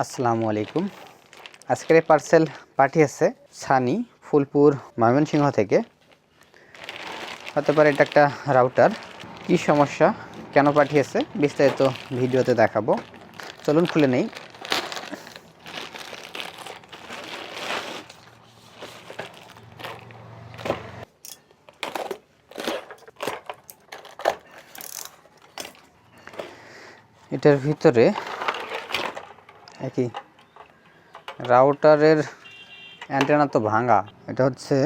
আসসালামু আলাইকুম। আজকের এই পার্সেল পাঠিয়েছে সানি ফুলপুর ময়মনসিংহ থেকে। হতে পারে এটা একটা রাউটার কি সমস্যা? কেন পাঠিয়েছে? বিস্তারিত ভিডিওতে দেখাবো। চলুন খুলে নেই। এটার ভিতরে একই। রাউটারের অ্যান্টেনা তো ভাঙা। এটা হচ্ছে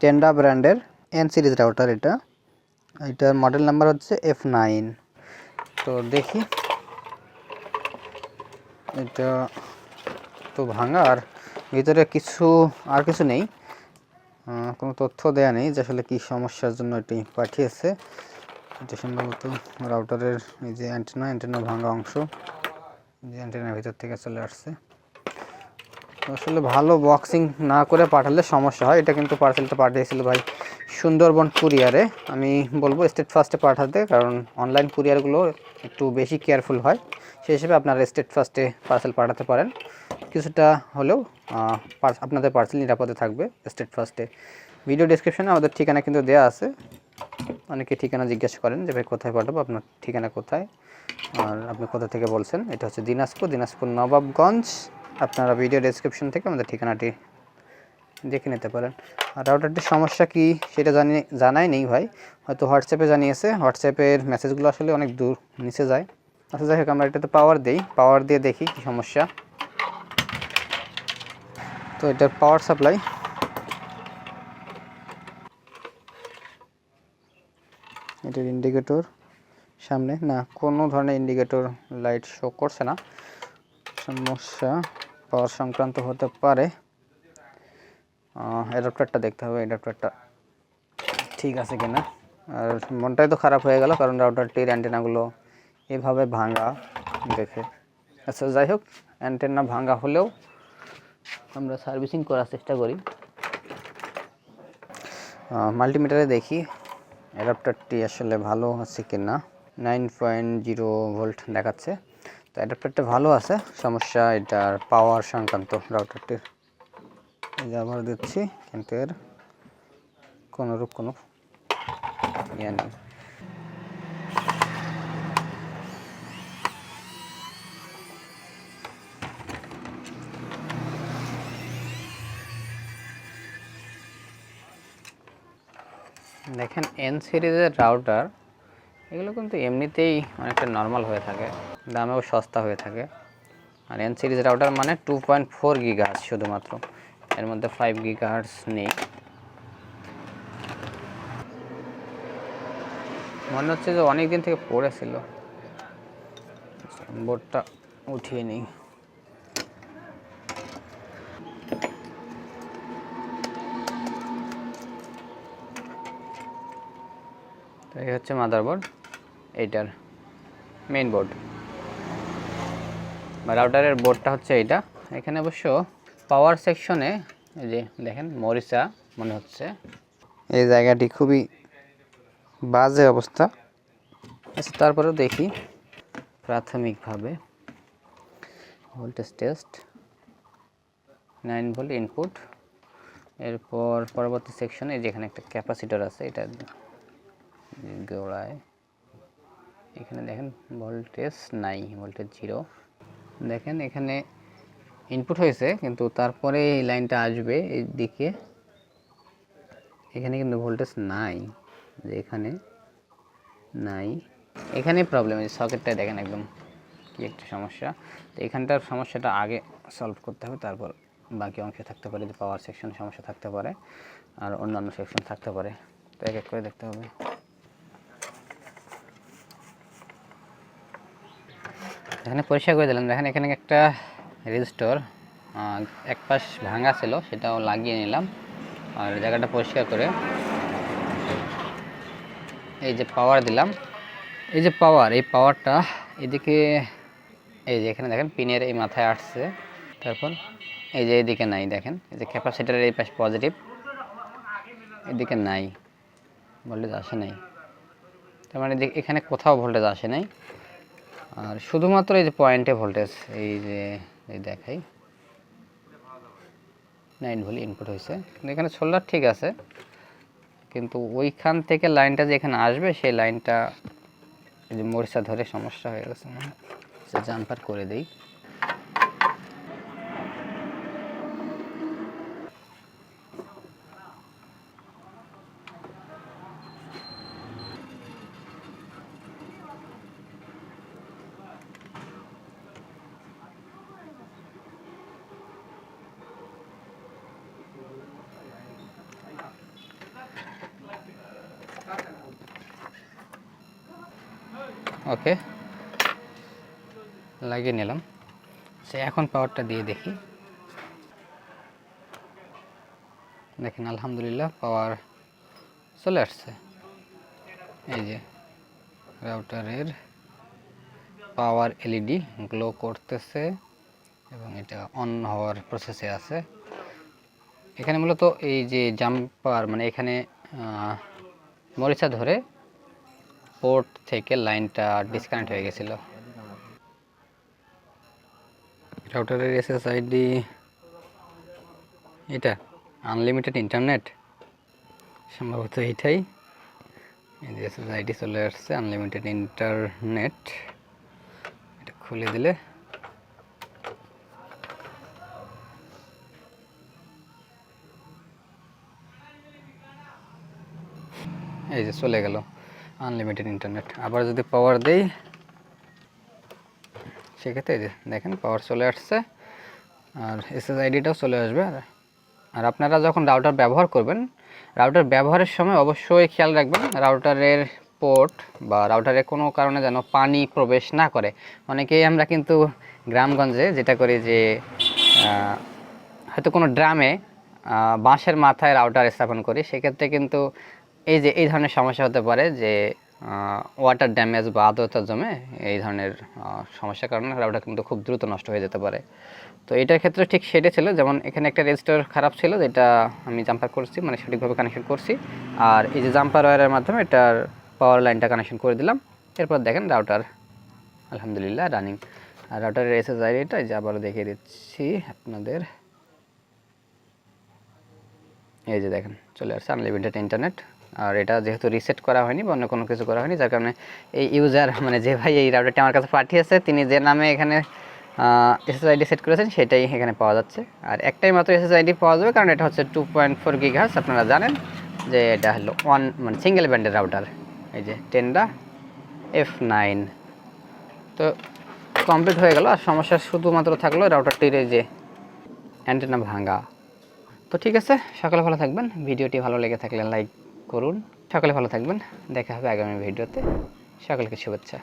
টেন্ডা ব্র্যান্ডের এন সিরিজ রাউটার এটা। এটার মডেল নাম্বার হচ্ছে এফ নাইন তো দেখি। এটা তো ভাঙা আর ভিতরে কিছু, আর কিছু নেই। কোনো তথ্য দেয়া নেই যে আসলে কী সমস্যার জন্য এটি পাঠিয়েছে। এটা সম্ভবত রাউটারের এই যে অ্যান্টেনা অ্যান্টেনা ভাঙা অংশ। অ্যান্টেনার ভিতর থেকে চলে আসছে। আসলে ভালো বক্সিং না করে পাঠালে সমস্যা হয়। এটা কিন্তু পার্সেলটা পাঠিয়েছিল ভাই সুন্দরবন কুরিয়ারে আমি বলব স্টেট ফার্স্টে পাঠাতে, কারণ অনলাইন কুরিয়ারগুলো একটু বেশি কেয়ারফুল হয়। সেই হিসেবে আপনারা স্টেট ফার্স্টে পার্সেল পাঠাতে পারেন। কিছুটা হলেও আপনাদের পার্সেল নিরাপদে থাকবে স্টেট ফার্স্টে ভিডিও ডিসক্রিপশনে আমাদের ঠিকানা কিন্তু দেওয়া আছে। অনেকে ঠিকানা জিজ্ঞাসা করেন যে, ভাই, কোথায় পাঠাবো? আপনার ঠিকানা কোথায়? আর আপনি কোথা থেকে বলছেন? এটা হচ্ছে দিনাজপুর দিনাজপুর, নবাবগঞ্জ। আপনারা ভিডিও ডেসক্রিপশন থেকে আমাদের ঠিকানাটি দেখে নিতে পারেন। আর রাউটারটির সমস্যা কি সেটা জানি, জানাই নেই ভাই। হয়তো হোয়াটসঅ্যাপে জানিয়েছে। হোয়াটসঅ্যাপের মেসেজগুলো আসলে অনেক দূর, নিচে যায়। আচ্ছা যাই হোক, আমরা এটাতে পাওয়ার দিই। পাওয়ার দিয়ে দেখি কি সমস্যা। তো এটার পাওয়ার সাপ্লাই এটার ইন্ডিকেটর সামনে। না, কোনো ধরনের ইন্ডিকেটর লাইট শো করছে না। সমস্যা পাওয়ার সংক্রান্ত হতে পারে। অ্যাডাপ্টারটা দেখতে হবে অ্যাডাপ্টারটা ঠিক আছে কিনা। আর মনটাই তো খারাপ হয়ে গেল, কারণ রাউটারটির অ্যান্টেনাগুলো এভাবে ভাঙা দেখে। আচ্ছা যাই হোক অ্যান্টেনা ভাঙা হলেও আমরা সার্ভিসিং করার চেষ্টা করি। মাল্টিমিটারে দেখি। অ্যাডাপ্টারটি আসলে ভালো আছে কি না নাইন পয়েন্ট জিরো ভোল্ট দেখাচ্ছে। তো অ্যাডাপ্টারটা ভালো আছে, সমস্যা এটার পাওয়ার সংক্রান্ত রাউটারটির এই যে আবার দিচ্ছি, কিন্তু এর কোনোরূপ কোনো ইয়ে নেই। দেখেন এন সিরিজের রাউটার এগুলো কিন্তু এমনিতেই অনেকটা নর্মাল হয়ে থাকে, দামেও সস্তা হয়ে থাকে। আর এন সিরিজ রাউটার মানে টু পয়েন্ট ফোর গিগাহার্স শুধুমাত্র, এর মধ্যে ফাইভ গিগাহার্স নেই। মনে হচ্ছে যে অনেক দিন থেকে পড়েছিল বোর্ডটা উঠিয়ে নিই। তো এই হচ্ছে মাদারবোর্ড এইটার মেইন বোর্ড বা রাউটারের বোর্ডটা হচ্ছে এইটা। এখানে অবশ্য পাওয়ার সেকশনে এই যে দেখেন মরিচা মনে হচ্ছে। এই জায়গাটি খুবই বাজে অবস্থা। আচ্ছা তারপরেও দেখি প্রাথমিকভাবে। Voltage test nine volt input এরপর পরবর্তী সেকশনে যেখানে একটা ক্যাপাসিটর আছে এটা গোড়ায় এখানে দেখেন ভোল্টেজ নাই ভোল্টেজ জিরো দেখেন এখানে ইনপুট হয়েছে, কিন্তু তারপরে এই লাইনটা আসবে এই দিকে এখানে কিন্তু ভোল্টেজ নাই, যে এখানে নাই। এখানে প্রবলেম এই সকেটটা দেখেন একদম কি একটা সমস্যা। তো এখানটার সমস্যাটা আগে সলভ করতে হবে, তারপর বাকি অংশে থাকতে পারে, যে পাওয়ার সেকশন সমস্যা থাকতে পারে, আর অন্যান্য সেকশন থাকতে পারে। তো এক এক করে দেখতে হবে। এখানে পরিষ্কার করে দিলাম। দেখেন এখানে একটা রেজিস্টর এক পাশ ভাঙা ছিল, সেটাও লাগিয়ে নিলাম। আর জায়গাটা পরিষ্কার করে এই যে পাওয়ার দিলাম। এই যে পাওয়ার এই পাওয়ারটা এদিকে, এই যে এখানে দেখেন পিনের এই মাথায় আসছে। তারপর এই যে এদিকে নাই, দেখেন, এই যে ক্যাপাসিটারের এই পাশ পজিটিভ এদিকে নাই ভোল্টেজ আসে নাই। তার মানে এখানে কোথাও ভোল্টেজ আসে নাই। আর শুধুমাত্র এই যে পয়েন্টে ভোল্টেজ এই যে, এই দেখাই। নাইন ভোল্ট ইনপুট হয়েছে। কিন্তু এখানে সোলার ঠিক আছে। কিন্তু ওইখান থেকে লাইনটা যে এখানে আসবে, সেই লাইনটা এই যে মরিচা ধরে সমস্যা হয়ে গেছে। জাম্পার করে দেই। ওকে। লাগিয়ে নিলাম। সে এখন পাওয়ারটা দিয়ে দেখি। দেখেন, আলহামদুলিল্লাহ পাওয়ার চলে আসছে। এই যে রাউটারের পাওয়ার এলইডি গ্লো করতেছে এবং এটা অন হওয়ার প্রসেসে আছে। এখানে মূলত এই যে জাম্পার মানে এখানে মরিচা ধরে পোর্ট থেকে লাইনটা ডিসকানেক্ট হয়ে গেছিল। রাউটারের এসএসআইডি এটা আনলিমিটেড ইন্টারনেট সম্ভবত এইটাই। এই যে এসএসআইডি চলে আসছে আনলিমিটেড ইন্টারনেট এটা খুলে দিলে। এই যে চলে গেল। আনলিমিটেড ইন্টারনেট আবার যদি পাওয়ার দেই, সেক্ষেত্রে দেখেন পাওয়ার চলে আসছে, আর এসএসআইডিটাও চলে আসবে। আর আর আপনারা যখন রাউটার ব্যবহার করবেন রাউটার ব্যবহারের সময় অবশ্যই খেয়াল রাখবেন রাউটারের পোর্ট বা রাউটারে কোনো কারণে যেন পানি প্রবেশ না করে। অনেকেই আমরা কিন্তু গ্রামগঞ্জে যেটা করি যে হয়তো কোনো ড্রামে বাঁশের মাথায় রাউটার স্থাপন করি, সেক্ষেত্রে কিন্তু এই যে, এই ধরনের সমস্যা হতে পারে যে ওয়াটার ড্যামেজ বা আর্দ্রতা জমে এই ধরনের সমস্যার কারণে রাউটার কিন্তু খুব দ্রুত নষ্ট হয়ে যেতে পারে। তো এটার ক্ষেত্রে ঠিক সেটা ছিল, যেমন এখানে একটা রেজিস্টার খারাপ ছিল, যেটা আমি জাম্পার করছি মানে সঠিকভাবে কানেকশন করছি। আর এই যে জাম্পার ওয়্যারের মাধ্যমে এটার পাওয়ার লাইনটা কানেকশন করে দিলাম। এরপর দেখেন রাউটার, আলহামদুলিল্লাহ রানিং আর রাউটারের এসএসআইডিটা এই যে আবারও দেখিয়ে দিচ্ছি আপনাদের। এই যে দেখেন, চলে আসছে আনলিমিটেড ইন্টারনেট আর এটা যেহেতু রিসেট করা হয়নি বা অন্য কোনো কিছু করা হয়নি, যার কারণে এই ইউজার মানে যে ভাই এই রাউটারটি আমার কাছে পাঠিয়েছে, তিনি যে নামে এখানে এসএসআইডি সেট করেছেন সেটাই এখানে পাওয়া যাচ্ছে। আর একটাই মাত্র এসএসআইডি পাওয়া যাবে, কারণ এটা হচ্ছে টু পয়েন্ট ফোর গিগার্স আপনারা জানেন যে এটা হলো ওয়ান মানে সিঙ্গেল ব্যান্ডের রাউটার এই যে টেনডা এফ নাইন তো কমপ্লিট হয়ে গেল, আর সমস্যা শুধুমাত্র থাকল রাউটারটির এই যে অ্যান্টেনা ভাঙা। তো ঠিক আছে, সকালে ভালো থাকবেন। ভিডিওটি ভালো লেগে থাকলে লাইক করুন। সকালে ভালো থাকবেন। দেখা হবে আগামী ভিডিওতে। সকলকে শুভেচ্ছা।